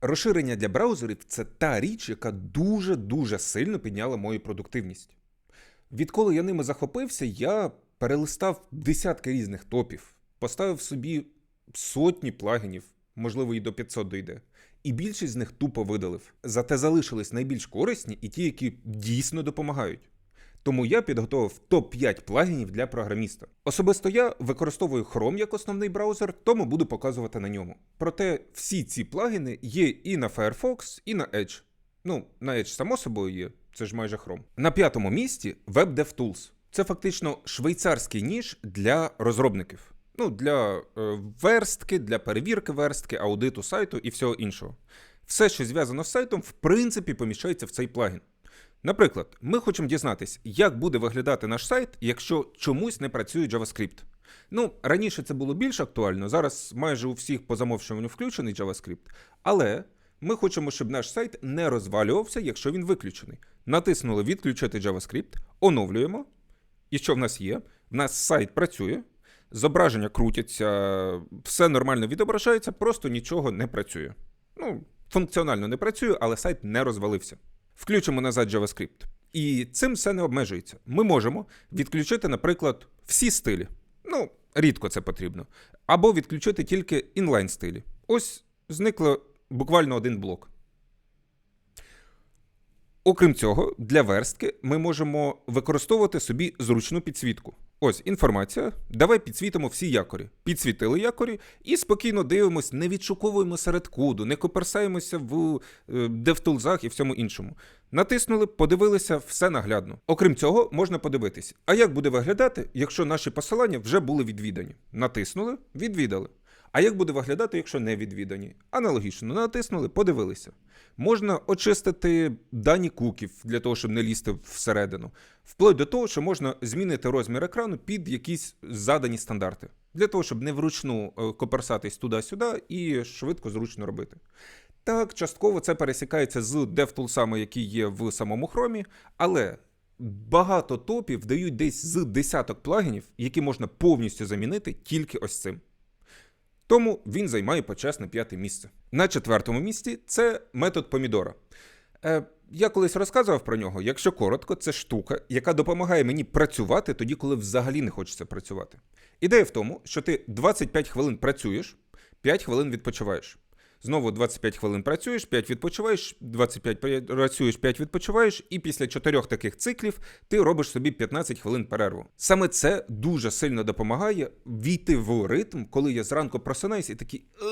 Розширення для браузерів це та річ, яка дуже-дуже сильно підняла мою продуктивність. Відколи я ними захопився, я перелистав десятки різних топів, поставив собі сотні плагінів, можливо, і до 500 дойде. І більшість з них тупо видалив. Зате залишились найбільш корисні і ті, які дійсно допомагають. Тому я підготував топ-5 плагінів для програміста. Особисто я використовую Chrome як основний браузер, тому буду показувати на ньому. Проте всі ці плагіни є і на Firefox, і на Edge. Ну, на Edge, само собою є, це ж майже Chrome. На п'ятому місці Web DevTools. Це фактично швейцарський ніж для розробників. Ну, для е, верстки, для перевірки верстки, аудиту сайту і всього іншого. Все, що зв'язано з сайтом, в принципі, поміщається в цей плагін. Наприклад, ми хочемо дізнатись, як буде виглядати наш сайт, якщо чомусь не працює JavaScript. Ну, раніше це було більш актуально, зараз майже у всіх по замовчуванню включений JavaScript, але ми хочемо, щоб наш сайт не розвалювався, якщо він виключений. Натиснули відключити JavaScript, оновлюємо. І що в нас є? В нас сайт працює, зображення крутяться, все нормально відображається, просто нічого не працює. Ну, функціонально не працює, але сайт не розвалився. Включимо назад JavaScript. І цим все не обмежується. Ми можемо відключити, наприклад, всі стилі. Ну, рідко це потрібно. Або відключити тільки інлайн стилі. Ось зникло буквально один блок. Окрім цього, для верстки ми можемо використовувати собі зручну підсвітку. Ось інформація. Давай підсвітимо всі якорі. Підсвітили якорі і спокійно дивимось, не відшуковуємо серед коду, не коперсаємося в е, девтулзах і всьому іншому. Натиснули, подивилися, все наглядно. Окрім цього, можна подивитись, а як буде виглядати, якщо наші посилання вже були відвідані. Натиснули, відвідали. А як буде виглядати, якщо не відвідані? Аналогічно, натиснули, подивилися. Можна очистити дані куків для того, щоб не лізти всередину, вплоть до того, що можна змінити розмір екрану під якісь задані стандарти, для того, щоб не вручну е, коперсатись туди-сюди і швидко зручно робити. Так, частково це пересікається з DevTools, які є в самому хромі, але багато топів дають десь з десяток плагінів, які можна повністю замінити тільки ось цим. Тому він займає почесне п'яте місце. На четвертому місці це метод помідора. Е, я колись розказував про нього. Якщо коротко, це штука, яка допомагає мені працювати тоді, коли взагалі не хочеться працювати. Ідея в тому, що ти 25 хвилин працюєш, 5 хвилин відпочиваєш. Знову 25 хвилин працюєш, 5 відпочиваєш, 25 працюєш, 5 відпочиваєш, і після чотирьох таких циклів ти робиш собі 15 хвилин перерву. Саме це дуже сильно допомагає війти в ритм, коли я зранку просинаюсь і такий «Е,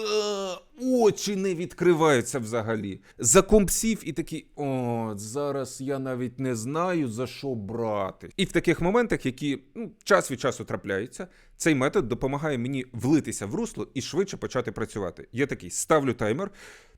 очі не відкриваються взагалі. За компсів і такий о, зараз я навіть не знаю за що брати. І в таких моментах, які ну, час від часу трапляються, цей метод допомагає мені влитися в русло і швидше почати працювати. Я такий ставлю таймер,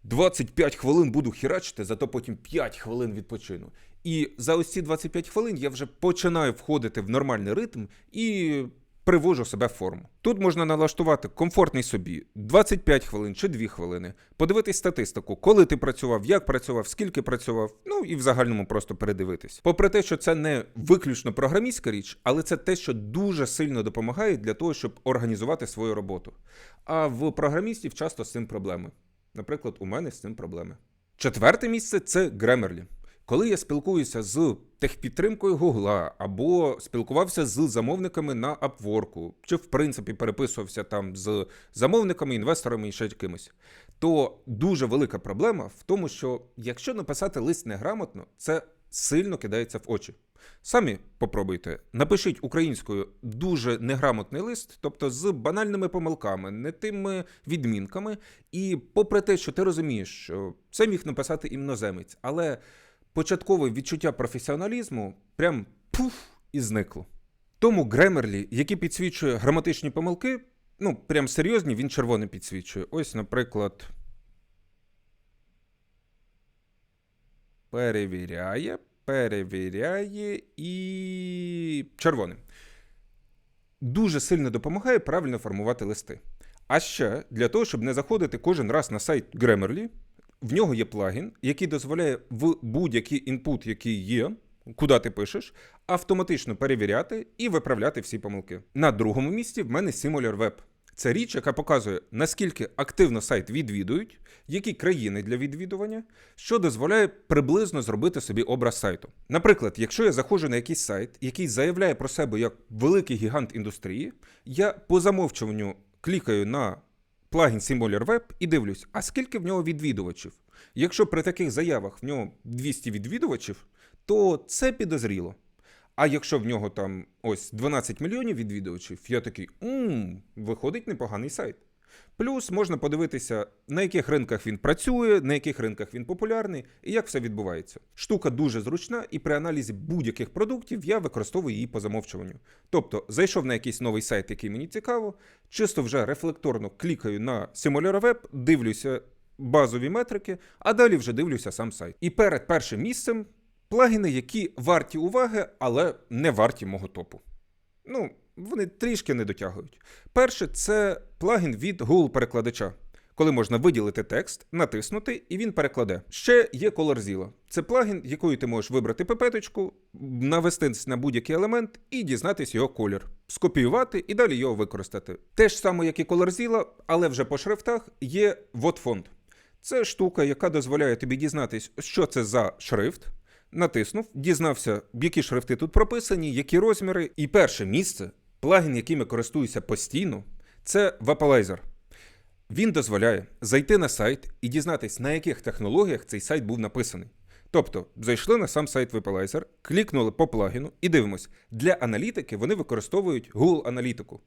25 хвилин буду херачити, зато потім 5 хвилин відпочину. І за ось ці 25 хвилин я вже починаю входити в нормальний ритм і привожу себе в форму. Тут можна налаштувати комфортний собі 25 хвилин чи 2 хвилини, подивитись статистику, коли ти працював, як працював, скільки працював, ну і в загальному просто передивитись. Попри те, що це не виключно програмістська річ, але це те, що дуже сильно допомагає для того, щоб організувати свою роботу. А в програмістів часто з цим проблеми. Наприклад, у мене з цим проблеми. Четверте місце це Grammarly. Коли я спілкуюся з техпідтримкою Гугла або спілкувався з замовниками на Upwork, чи в принципі переписувався там з замовниками, інвесторами і ще кимось, то дуже велика проблема в тому, що якщо написати лист неграмотно, це сильно кидається в очі. Самі попробуйте, напишіть українською дуже неграмотний лист, тобто з банальними помилками, не тими відмінками. І попри те, що ти розумієш, що це міг написати іноземець, але початкове відчуття професіоналізму прям пуф і зникло. Тому Grammarly, який підсвічує граматичні помилки, ну, прям серйозні, він червоне підсвічує. Ось, наприклад. Перевіряє, перевіряє і червоним. Дуже сильно допомагає правильно формувати листи. А ще для того, щоб не заходити кожен раз на сайт Grammarly, в нього є плагін, який дозволяє в будь-який інпут, який є, куди ти пишеш, автоматично перевіряти і виправляти всі помилки. На другому місці в мене Similar Web. це річ, яка показує, наскільки активно сайт відвідують, які країни для відвідування, що дозволяє приблизно зробити собі образ сайту. Наприклад, якщо я заходжу на якийсь сайт, який заявляє про себе як великий гігант індустрії, я по замовчуванню клікаю на плагін SimilarWeb і дивлюсь, а скільки в нього відвідувачів. Якщо при таких заявах в нього 200 відвідувачів, то це підозріло. А якщо в нього там ось 12 мільйонів відвідувачів, я такий мм, виходить непоганий сайт. Плюс можна подивитися, на яких ринках він працює, на яких ринках він популярний і як все відбувається. Штука дуже зручна, і при аналізі будь-яких продуктів я використовую її по замовчуванню. Тобто, зайшов на якийсь новий сайт, який мені цікаво, чисто вже рефлекторно клікаю на SimilarWeb, дивлюся базові метрики, а далі вже дивлюся сам сайт. І перед першим місцем плагіни, які варті уваги, але не варті мого топу. Ну, вони трішки не дотягують. Перше, це плагін від Google перекладача. Коли можна виділити текст, натиснути, і він перекладе. Ще є ColorZilla. Це плагін, якою ти можеш вибрати пипеточку, навестись на будь-який елемент і дізнатись його колір, скопіювати і далі його використати. Те ж саме, як і ColorZilla, але вже по шрифтах є WOT-фонд. Це штука, яка дозволяє тобі дізнатись, що це за шрифт. Натиснув, дізнався, які шрифти тут прописані, які розміри. І перше місце, плагін, яким я користуюся постійно, це Vapalizer. Він дозволяє зайти на сайт і дізнатись, на яких технологіях цей сайт був написаний. Тобто, зайшли на сам сайт Vapalizer, клікнули по плагіну і дивимось, для аналітики вони використовують Google аналітику.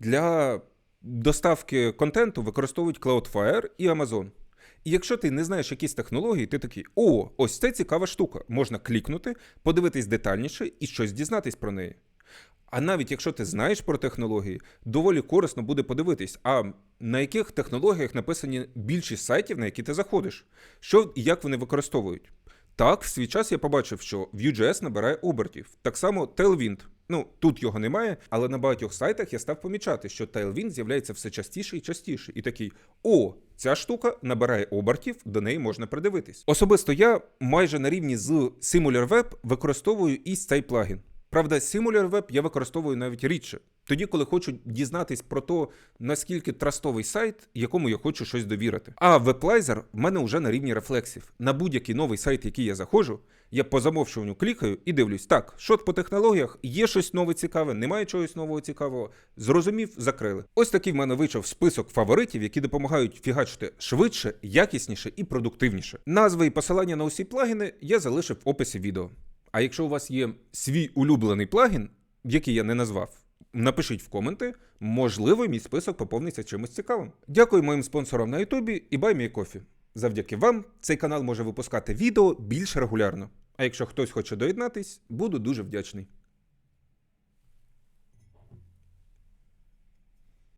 Для доставки контенту використовують Cloudflare і Amazon. І якщо ти не знаєш якісь технології, ти такий: о, ось це цікава штука. Можна клікнути, подивитись детальніше і щось дізнатись про неї. А навіть якщо ти знаєш про технології, доволі корисно буде подивитись, а на яких технологіях написані більшість сайтів, на які ти заходиш, що і як вони використовують. Так, в свій час я побачив, що Vue.js набирає обертів. Так само Tailwind. Ну, тут його немає, але на багатьох сайтах я став помічати, що Tailwind з'являється все частіше і частіше. І такий: о, ця штука набирає обертів, до неї можна придивитись. Особисто я майже на рівні з SimilarWeb використовую і цей плагін. Правда, SimilarWeb я використовую навіть рідше. Тоді, коли хочу дізнатись про те, наскільки трастовий сайт, якому я хочу щось довірити. А WebLizer в мене вже на рівні рефлексів. На будь-який новий сайт, який я заходжу, я по замовчуванню клікаю і дивлюсь, так, що по технологіях, є щось нове цікаве, немає чогось нового цікавого. Зрозумів, закрили. Ось такий в мене вийшов список фаворитів, які допомагають фігачити швидше, якісніше і продуктивніше. Назви і посилання на усі плагіни я залишив в описі відео. А якщо у вас є свій улюблений плагін, який я не назвав, напишіть в коменти, можливо, мій список поповниться чимось цікавим. Дякую моїм спонсорам на Ютубі і BuyMeACoffee. Завдяки вам цей канал може випускати відео більш регулярно. А якщо хтось хоче доєднатись, буду дуже вдячний.